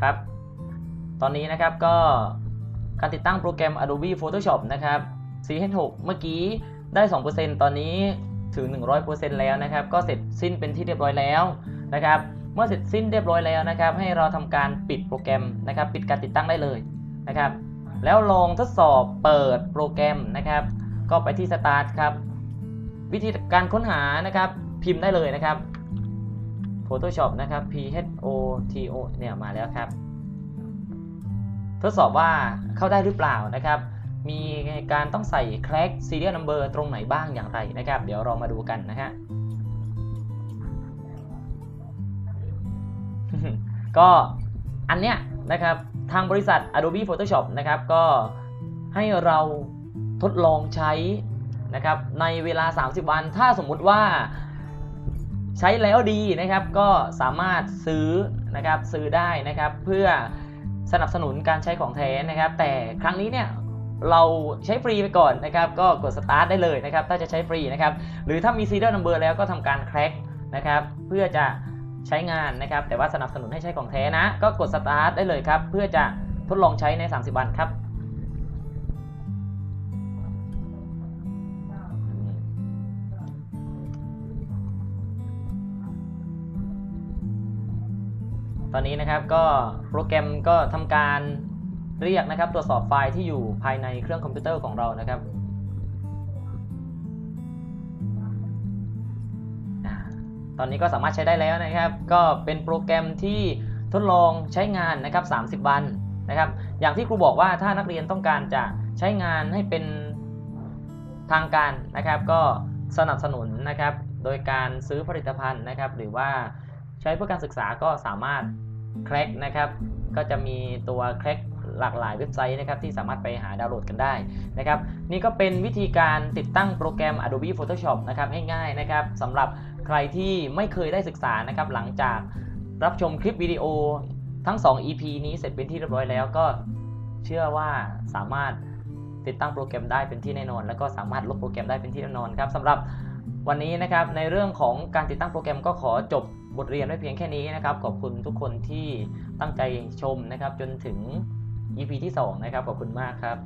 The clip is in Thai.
ครับ ตอนนี้นะครับก็การติดตั้งโปรแกรม Adobe Photoshop นะครับ CH6 เมื่อกี้ได้ 2%ตอนนี้ถึง 100%แล้วนะครับ ก็เสร็จสิ้นเป็นที่เรียบร้อยแล้วนะครับ เมื่อเสร็จสิ้นเรียบร้อยแล้วนะครับ ให้เราทำการปิดโปรแกรมนะครับ ปิดการติดตั้งได้เลยนะครับ แล้วลองทดสอบเปิดโปรแกรมนะครับ ก็ไปที่ Start ครับ วิธีการค้นหานะครับ พิมพ์ได้เลยนะครับ Photoshop นะครับ P H O T O เนี่ยมาแล้วครับ ทดสอบว่าเข้าได้หรือเปล่านะครับ มีการต้องใส่ crack serial number ตรงไหนบ้างอย่างไรนะครับ เดี๋ยวเรามาดูกันนะฮะก็อันเนี้ยนะครับทางบริษัท Adobe Photoshop นะครับก็ให้เราทดลองใช้นะครับในเวลา 30 วัน ถ้าสมมุติว่า ใช้แล้วดีนะครับก็สามารถซื้อนะครับซื้อได้นะครับ เพื่อสนับสนุนการใช้ของแท้นะครับ แต่ครั้งนี้เนี่ยเราใช้ฟรีไปก่อนนะครับ ก็กด start ได้เลยนะครับ ถ้าจะใช้ฟรีนะครับ หรือถ้ามี serial number แล้วก็ทำการ crack นะครับ เพื่อจะใช้งานนะครับ แต่ว่าสนับสนุนให้ใช้ของแท้นะ ก็กด start ได้เลยครับ เพื่อจะทดลองใช้ใน 30 วันครับ อนนี้นะครับก็โปรแกรมก็ทำการเรียกนะครับ ตรวจสอบไฟล์ที่อยู่ภายในเครื่องคอมพิวเตอร์ของเรานะครับตอนนี้ก็สามารถใช้ได้แล้วนะครับ ก็เป็นโปรแกรมที่ทดลองใช้งานนะครับ 30 วันนะครับ อย่างที่ครูบอกว่าถ้านักเรียนต้องการจะใช้งานให้เป็นทางการนะครับ ก็สนับสนุนนะครับ โดยการซื้อผลิตภัณฑ์นะครับ หรือว่าใช้เพื่อการศึกษาก็สามารถ แคร็กนะครับก็จะมีตัวแคร็กหลากหลายเว็บไซต์นะครับที่สามารถไปหาดาวน์โหลดกันได้นะครับนี่ก็เป็นวิธีการติดตั้งโปรแกรม Adobe Photoshop นะครับง่ายๆนะครับสำหรับใครที่ไม่เคยได้ศึกษานะครับหลังจากรับชมคลิปวิดีโอทั้ง 2 EP นี้เสร็จเป็นที่เรียบร้อยแล้วก็เชื่อว่าสามารถติดตั้งโปรแกรมได้เป็นที่แน่นอน แล้วก็สามารถลบโปรแกรมได้เป็นที่แน่นอนครับสำหรับวันนี้นะครับในเรื่องของการติดตั้งโปรแกรมก็ขอจบ บทเรียนไว้เพียงแค่นี้นะครับ ขอบคุณทุกคนที่ตั้งใจชมนะครับ จนถึง EP ที่ 2 นะครับ ขอบคุณมากครับ